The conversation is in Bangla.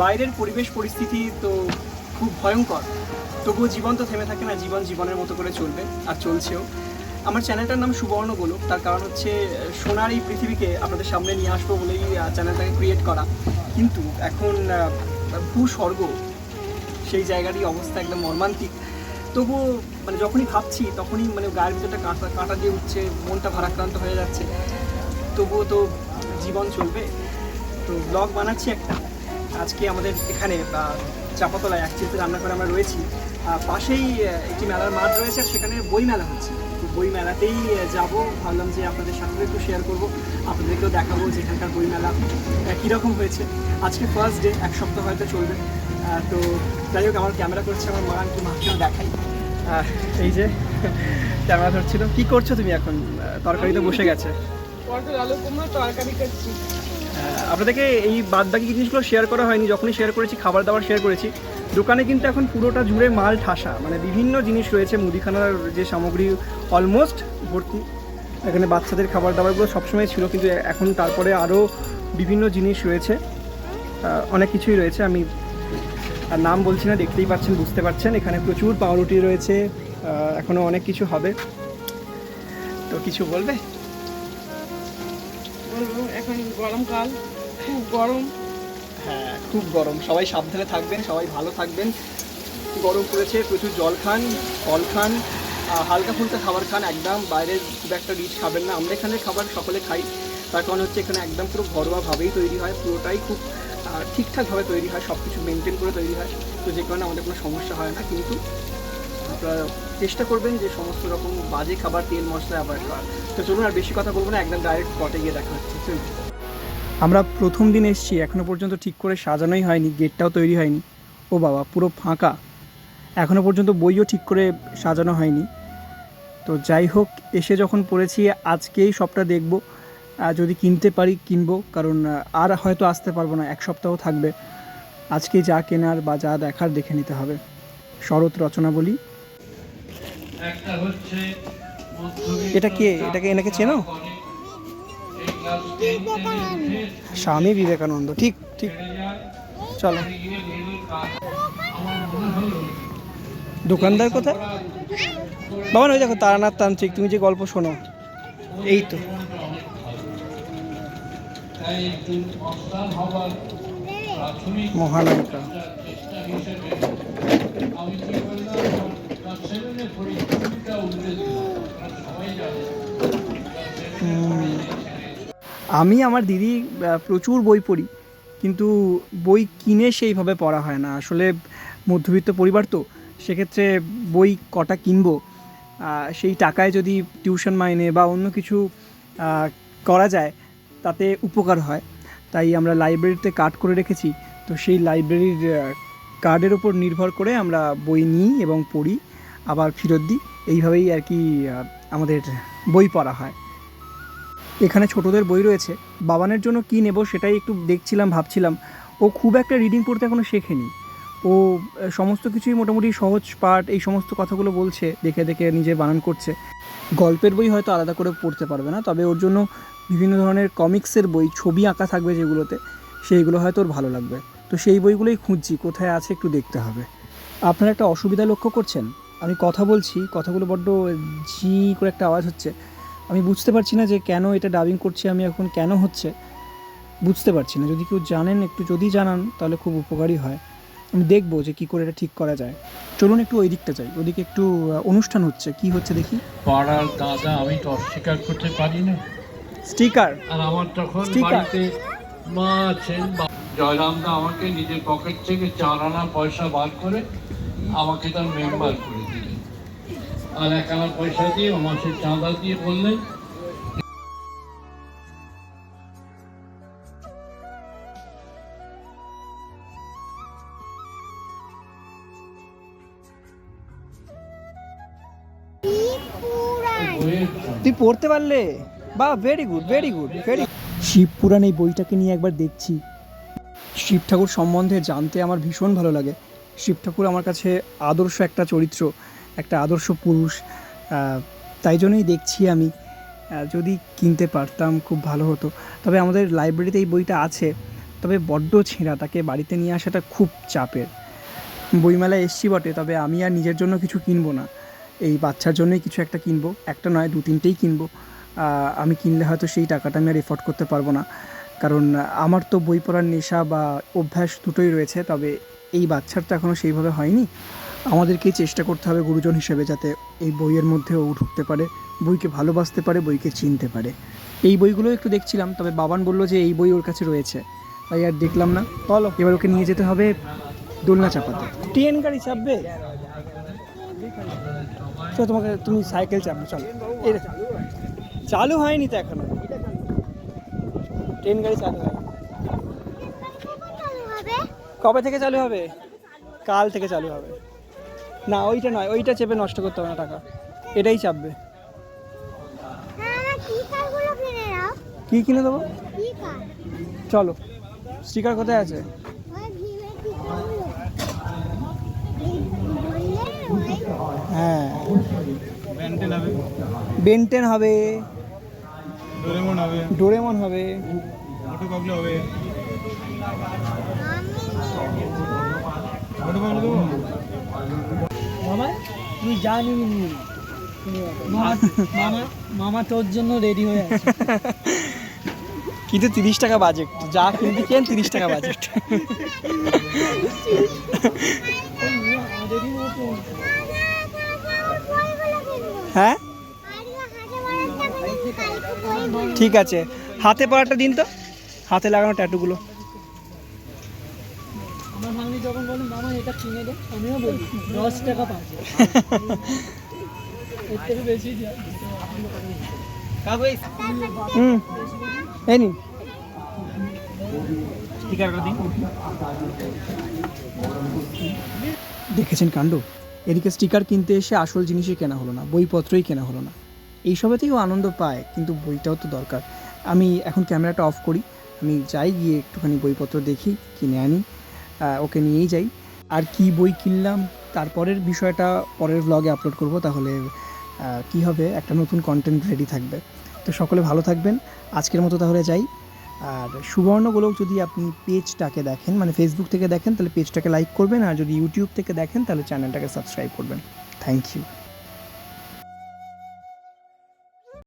বাইরের পরিবেশ পরিস্থিতি তো খুব ভয়ঙ্কর। তবুও জীবন তো থেমে থাকে না, জীবন জীবনের মতো করে চলবে আর চলছেও। আমার চ্যানেলটার নাম সুবর্ণ গোলক, তার কারণ হচ্ছে সোনার এই পৃথিবীকে আপনাদের সামনে নিয়ে আসব বলেই চ্যানেলটাকে ক্রিয়েট করা। কিন্তু এখন ভূস্বর্গ, সেই জায়গারই অবস্থা একদম মর্মান্তিক। তবুও মানে যখনই ভাবছি, তখনই মানে গায়ের ভিতরটা কাঁটা কাঁটা দিয়ে উঠছে, মনটা ভারাক্রান্ত হয়ে যাচ্ছে। তবুও তো জীবন চলবে। তো ব্লগ বানাচ্ছি একটা। আজকে আমাদের এখানে চাপাতলায় অ্যাকচুয়ালি রান্নাঘরে আমরা রয়েছি। পাশেই একটি মেলার মাঠ রয়েছে আর সেখানে বই মেলা হচ্ছে। তো বই মেলাতেই যাব। ভাবলাম যে আপনাদের সাথে একটু শেয়ার করব। আপনাদেরকেও দেখাবো যে এখানকার বই মেলা কীরকম হয়েছে। আজকে ফার্স্ট ডে এক সপ্তাহ হয়তো চলবে। তো যাই হোক আমার ক্যামেরা করছে আমার মা একটু মাকেও দেখাই। এই যে ক্যামেরা ধরছিল। কি করছ তুমি এখন? আহ, তরকারিতে বসে গেছে। আপনাদেরকে এই বাদ বাকি জিনিসগুলো শেয়ার করা হয়নি, যখনই শেয়ার করেছি, খাবার দাবার শেয়ার করেছি, দোকানে কিন্তু এখন পুরোটা জুড়ে মাল ঠাসা। মানে বিভিন্ন জিনিস রয়েছে, মুদিখানার যে সামগ্রী অলমোস্ট ভর্তি। এখানে বাচ্চাদের খাবার দাবারগুলো সবসময় ছিল, কিন্তু এখন তারপরে আরও বিভিন্ন জিনিস রয়েছে। অনেক কিছুই রয়েছে, আমি আর নাম বলছি না, দেখতেই পাচ্ছেন, বুঝতে পারছেন। এখানে প্রচুর পাউরুটি রয়েছে এখনও অনেক কিছু হবে। তো কিছু বলবে? এখন গরমকাল খুব গরম। হ্যাঁ খুব গরম। সবাই সাবধানে থাকবেন, সবাই ভালো থাকবেন। গরম পড়েছে, প্রচুর জল খান, ফল খান হালকা ফুলকা খাবার খান, একদম বাইরের খুব একটা রিচ খাবেন না। আমরা এখানে খাবার সকলে খাই। তার কারণ হচ্ছে এখানে একদম পুরো ঘরোয়াভাবেই তৈরি হয়, পুরোটাই খুব ঠিকঠাকভাবে তৈরি হয় সব কিছু মেনটেন করে তৈরি হয়। তো যে কারণে আমাদের কোনো সমস্যা হয় না, কিন্তু আপনারা চেষ্টা করবেন যে সমস্ত রকম বাজে খাবার, তেল, মশলা অ্যাভয়েড করার তো চলুন আর বেশি কথা বলব না, একদম ডাইরেক্ট স্পটে গিয়ে দেখা হচ্ছে। আমরা প্রথম দিন এসেছি এখনও পর্যন্ত ঠিক করে সাজানোই হয়নি, গেটটাও তৈরি হয়নি। ও বাবা, পুরো ফাঁকা। এখনও পর্যন্ত বইও ঠিক করে সাজানো হয়নি। তো যাই হোক, এসে যখন পড়েছি, আজকেই সবটা দেখব। যদি কিনতে পারি, কিনবো। কারণ আর হয়তো আসতে পারব না, এক সপ্তাহ থাকবে। আজকে যা কেনার বা যা দেখার দেখে নিতে হবে। শরৎ রচনা বলি একটা হচ্ছে এটা কে? এটাকে এনাকে চেনো? স্বামী বিবেকানন্দ। ঠিক ঠিক। চলো। দোকানদার কোথায়? বাবা ওই দেখো তারানাথ তান্ত্রিক তুমি যে গল্প শোনো। এই তো। মহানায়িকা। আমি আমার দিদি প্রচুর বই পড়ি, কিন্তু বই কিনে সেইভাবে পড়া হয় না। আসলে মধ্যবিত্ত পরিবার তো, সেক্ষেত্রে বই কটা কিনবো? সেই টাকায় যদি টিউশন মাইনে বা অন্য কিছু করা যায়, তাতে উপকার হয়। তাই আমরা লাইব্রেরিতে কার্ড করে রেখেছি। তো সেই লাইব্রেরির কার্ডের ওপর নির্ভর করে আমরা বই নিই এবং পড়ি। আবার ফেরত দিই। এইভাবেই আর কি আমাদের বই পড়া হয়। এখানে ছোটদের বই রয়েছে। বাবানের জন্য কী নেব সেটাই একটু দেখছিলাম, ভাবছিলাম। ও খুব একটা রিডিং পড়তে এখনও শেখেনি। ও সমস্ত কিছুই মোটামুটি সহজ পাঠ, এই সমস্ত কথাগুলো বলছে, দেখে দেখে নিজে বানান করছে। গল্পের বই হয়তো আলাদা করে পড়তে পারবে না, তবে ওর জন্য বিভিন্ন ধরনের কমিক্সের বই, ছবি আঁকা থাকবে যেগুলোতে, সেইগুলো হয়তো ওর ভালো লাগবে। তো সেই বইগুলোই খুঁজছি, কোথায় আছে একটু দেখতে হবে। আপনারা একটা অসুবিধা লক্ষ্য করছেন? আমি কথা বলছি কথাগুলো বড্ড ঝি করে একটা আওয়াজ হচ্ছে। আমি বুঝতে পারছি না যে কেন এটা ডাবিং করছি আমি এখন কেন হচ্ছে? বুঝতে পারছি না। যদি কেউ জানেন একটু যদি জানান তাহলে খুব উপকারী হয়। আমি দেখব যে কি করে এটা ঠিক করা যায়। চলুন একটু ওই দিকটা যাই। ওদিকে একটু অনুষ্ঠান হচ্ছে। কি হচ্ছে দেখি? পাড়ার দাদা আমি তো অস্বীকার করতে পারি না। স্টিকার। আর আমার তখন বাড়িতে মা আছেন জয়রামদা আমাকে নিজের পকেট থেকে চার আনা পয়সা বার করে আমাকে তার মেম্বার করে। আর এক আনা পয়সা দিয়ে মাসের চাঁদা দিয়ে বললেন তুই পড়তে পারলে? বা very good very good very Shiva Purana এই বইটাকে নিয়ে একবার দেখছি। শিব ঠাকুর সম্বন্ধে জানতে আমার ভীষণ ভালো লাগে। শিব ঠাকুর আমার কাছে আদর্শ একটা চরিত্র। একটা আদর্শ পুরুষ তাই জন্যই দেখছি আমি যদি কিনতে পারতাম খুব ভালো হতো। তবে আমাদের লাইব্রেরিতে এই বইটা আছে, তবে বড্ড ছেঁড়া, তাকে বাড়িতে নিয়ে আসাটা খুব চাপের। বইমেলায় এসছি বটে, তবে আমি আর নিজের জন্য কিছু কিনবো না। এই বাচ্চার জন্যই কিছু একটা কিনবো, একটা নয়, দু তিনটেই কিনবো। আমি কিনলে হয়তো সেই টাকাটা আমি আর এফোর্ড করতে পারব না। কারণ আমার তো বই পড়ার নেশা বা অভ্যাস দুটোই রয়েছে, তবে এই বাচ্চার তো এখনও সেইভাবে হয়নি। আমাদেরকেই চেষ্টা করতে হবে গুরুজন হিসেবে যাতে এই বইয়ের মধ্যেও ঢুকতে পারে বইকে ভালোবাসতে পারে বইকে চিনতে পারে। এই বইগুলো একটু দেখছিলাম তবে বাবান বলল যে এই বই ওর কাছে রয়েছে। তাই আর দেখলাম না। বলো এবার ওকে নিয়ে যেতে হবে দোলনা চাপাতে। ট্রেন গাড়ি চাপবে? চলো তোমাকে তুমি সাইকেল চাপবে চলো। চালু হয়নি তো এখনও? ট্রেন গাড়ি চালু হয় কবে থেকে চালু হবে? কাল থেকে চালু হবে। না ওইটা নয় ওইটা চেপে নষ্ট করতে হবে না টাকা। এটাই চাপবে। কি কিনে দেবো? চলো স্টিকার কোথায় আছে? হ্যাঁ। বেনটেন হবে। ডোরেমন হবে। ডোরেমন হবে। হবে। মামা তুই জানি মামা মামা তোর জন্য রেডি হয়ে আছে। কিন্তু তিরিশ টাকা বাজেট যা কিনতে কেন তিরিশ টাকা বাজেট হ্যাঁ? ঠিক আছে। হাতে পড়াটা দিন তো। হাতে লাগানো ট্যাটুগুলো যখন বলে মামা এটা কিনে দে। আমিও বলি দশ টাকা এর থেকে বেশি হুম এই নিন দেখেছেন কাণ্ড? এদিকে স্টিকার কিনতে এসে আসল জিনিসই কেনা হলো না বইপত্রই কেনা হলো না। এইসবেতেই ও আনন্দ পায় কিন্তু বইটাও তো দরকার। আমি এখন ক্যামেরাটা অফ করি আমি যাই গিয়ে একটুখানি বইপত্র দেখি কিনে আনি। ওকে নিয়েই যাই। আর কি বই কিনলাম, তারপরের বিষয়টা পরের ব্লগে আপলোড করব, তাহলে কি হবে? একটা নতুন কন্টেন্ট রেডি থাকবে। তো সকলে ভালো থাকবেন। আজকের মতো তাহলে যাই। আর সুবর্ণগোলক যদি আপনি পেজটাকে দেখেন মানে ফেসবুক থেকে দেখেন, তাহলে পেজটাকে লাইক করবেন, আর যদি ইউটিউব থেকে দেখেন, তাহলে চ্যানেলটাকে সাবস্ক্রাইব করবেন। Thank you